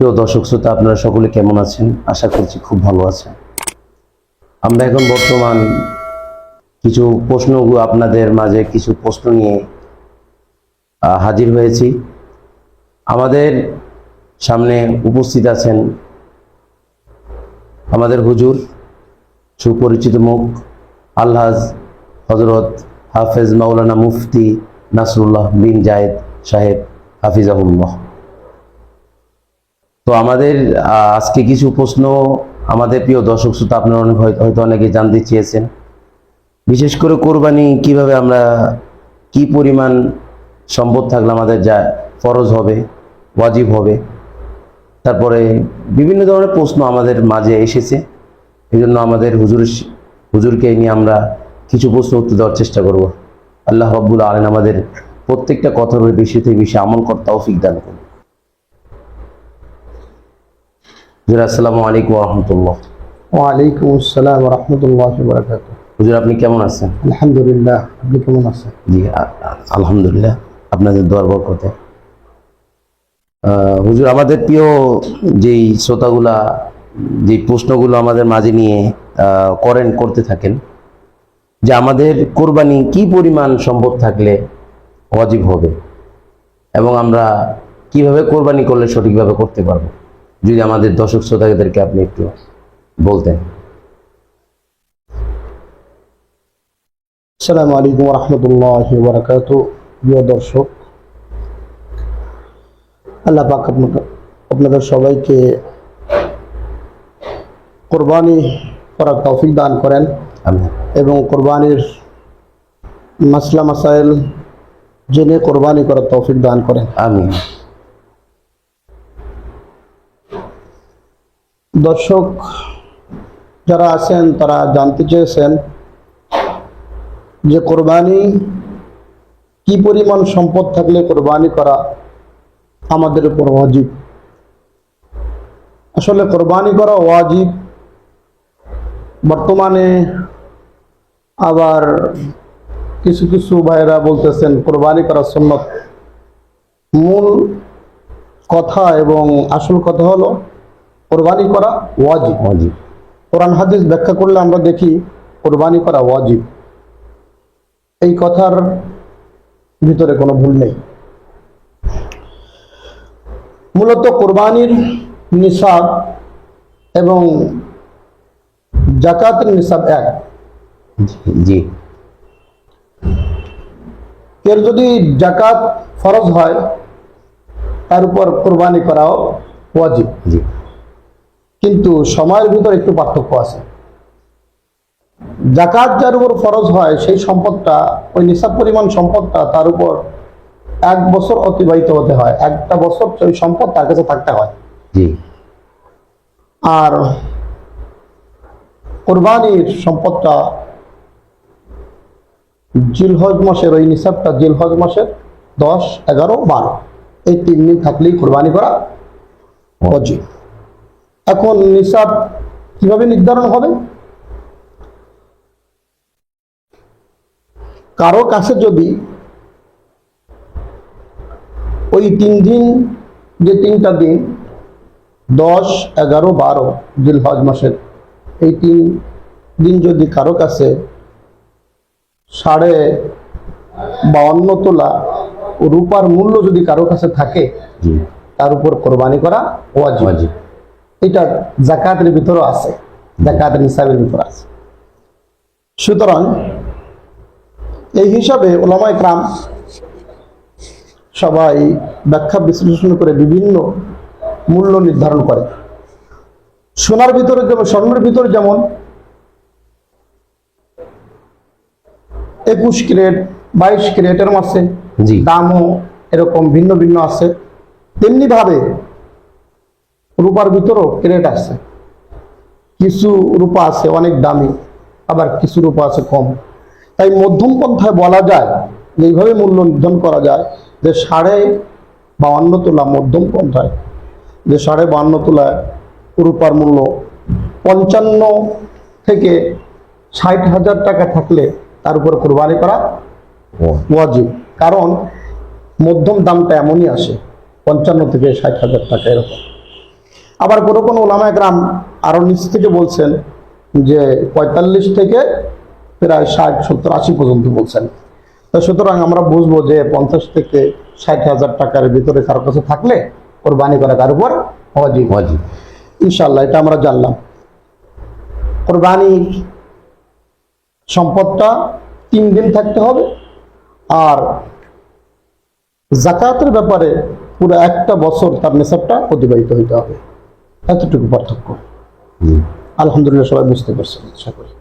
প্রিয় দর্শক শ্রোতা, আপনারা সকলে কেমন আছেন? আশা করছি খুব ভালো আছেন। আমরা এখন বর্তমান কিছু প্রশ্নগুলো আপনাদের মাঝে কিছু প্রশ্ন নিয়ে হাজির হয়েছি। আমাদের সামনে উপস্থিত আছেন আমাদের হুজুর, সুপরিচিত মুখ, আলহাজ হজরত হাফেজ মাওলানা মুফতি নাসরুল্লাহ বিন জায়েদ সাহেব হাফিজ হাফিজাহুল্লাহ। তো আমাদের আজকে কিছু প্রশ্ন আমাদের প্রিয় দর্শক শ্রোতা, আপনারা অনেক হয়তো অনেকে জানতে চেয়েছেন। বিশেষ করে কোরবানি কীভাবে আমরা, কি পরিমাণ সম্পদ থাকলে আমাদের যা ফরজ হবে, ওয়াজিব হবে, তারপরে বিভিন্ন ধরনের প্রশ্ন আমাদের মাঝে এসেছে। এই জন্য আমাদের হুজুর, হুজুরকে নিয়ে আমরা কিছু প্রশ্ন উত্তর দেওয়ার চেষ্টা করব। আল্লাহ রব্বুল আলেন আমাদের প্রত্যেকটা কথার বেশি থেকে বেশি আমল কর তৌফিক দান করুন। হুজুর আসসালামু আলাইকুম রহমতুল্লাহ ওয়ালাইকুম আসসালাম রহমতুল্লাহ বরকাত হুজুর আপনি কেমন আছেন? আলহামদুলিল্লাহ আপনি কেমন আছেন? জি আলহামদুলিল্লাহ আপনাদের দোয়ার বরকতে। হুজুর আমাদের প্রিয় যেই শ্রোতাগুলা যে প্রশ্নগুলো আমাদের মাঝে নিয়ে আহ, করেন করতে থাকেন যে আমাদের কোরবানি কি পরিমাণ সম্ভব থাকলে ওয়াজিব হবে এবং আমরা কীভাবে কোরবানি করলে সঠিকভাবে করতে পারব? যদি আমাদের দর্শক শ্রোতাদেরকে আপনি একটু বলতেন। আসসালামু আলাইকুম রহমতুল্লাহ বরকাত। প্রিয় দর্শক আল্লাহ পাক আপনাদের সবাইকে কোরবানি করার তৌফিক দান করেন এবং কোরবানির মাসলা মাসাইল জেনে কোরবানি করার তৌফিক দান করেন। আমি দর্শক, যারা আছেন, তারা জানতে চেয়েছেন যে কোরবানি, কি পরিমাণ সম্পদ থাকলে কোরবানি করা আমাদের উপর ওয়াজিব? আসলে কোরবানি করা ওয়াজিব, বর্তমানে আবার কিছু কিছু ভাইরা বলতেছেন, কোরবানি করা সুন্নত। মূল কথা এবং আসল কথা হলো কোরবানি করা ওয়াজিব। ওয়াজিব। কোরআন হাদিস ব্যাখ্যা করলে আমরা দেখি কোরবানি করা ওয়াজিব। এই কথার ভিতরে কোনো ভুল নেই। মূলত কোরবানির নিসাব এবং জাকাতের নিসাব এক। জি- এর যদি জাকাত ফরজ হয় তার উপর কোরবানি করাও ওয়াজিব। জি। কিন্তু সময়ের ভিতর একটু পার্থক্য আছে। জাকাত যার উপর ফরজ হয় সেই সম্পদটা ওই নিসাব পরিমাণ সম্পদটা তার উপর এক বছর অতিবাহিত হতে হয়। একটা বছর ওই সম্পদ তার কাছে থাকতে হয়। জি। আর কোরবানির সম্পদটা জিলহজ মাসের ওই নিসাবটা জিলহজ মাসের দশ এগারো বারো। এই তিন দিন থাকলেই কোরবানি করা অজিব এখন নিসাব কীভাবে নির্ধারণ হবে? কারও কাছে যদি ওই তিন দিন যে তিনটা দিন দশ এগারো বারো জিলহজ মাসের এই তিন দিন যদি কারও কাছে সাড়ে বাউন্ন তোলা রূপার মূল্য যদি কারও কাছে থাকে তার উপর কোরবানি করা ওয়াজিব। এটা জাকাতের ভিতরে আছে জাকাতের নিসাবের ভিতরে আছে। সুতরাং এই হিসাবে ওলামায় ক্রাম সবাই ব্যাখ্যা বিশ্লেষণ করে বিভিন্ন মূল্য নির্ধারণ করে। সোনার ভিতরে যেমন স্বর্ণের ভিতরে যেমন একুশ ক্রেট বাইশ ক্রেট এরকম আছে জি। দামও এরকম ভিন্ন ভিন্ন আছে। তেমনি ভাবে রূপার ভিতরেও ক্রেট আছে কিছু রূপা আছে অনেক দামি, আবার কিছু রূপা আছে কম। তাই মধ্যম পন্থায় বলা যায় যে এইভাবে মূল্য নির্ধারণ করা যায় যে সাড়ে বাউন্ন তোলা মধ্যম পন্থায়, যে সাড়ে বাউন্ন তোলায় রূপার মূল্য পঞ্চান্ন থেকে ষাট হাজার টাকা থাকলে তার উপর কোরবানি করা ওয়াজিব। কারণ মধ্যম দামটা এমনই আসে, পঞ্চান্ন থেকে ষাট হাজার টাকা এরকম। আবার কোনো কোনো ওলামা একরাম আরও নিচ থেকে বলছেন যে পঁয়তাল্লিশ থেকে প্রায় ষাট সত্তর আশি পর্যন্ত বলছেন। তো সুতরাং আমরা বুঝব যে পঞ্চাশ থেকে ষাট হাজার টাকার ভিতরে কারও কাছে থাকলে কোরবানি করা তার উপর অজীব ওয়াজিব। ইনশাল্লাহ এটা আমরা জানলাম। কোরবানির সম্পদটা তিন দিন থাকতে হবে আর জাকাতের ব্যাপারে পুরো একটা বছর তার নেশাবটা অতিবাহিত হইতে হবে। এতটুকু পার্থক্য। আলহামদুলিল্লাহ সবাই বুঝতে পারছেন আশা করি।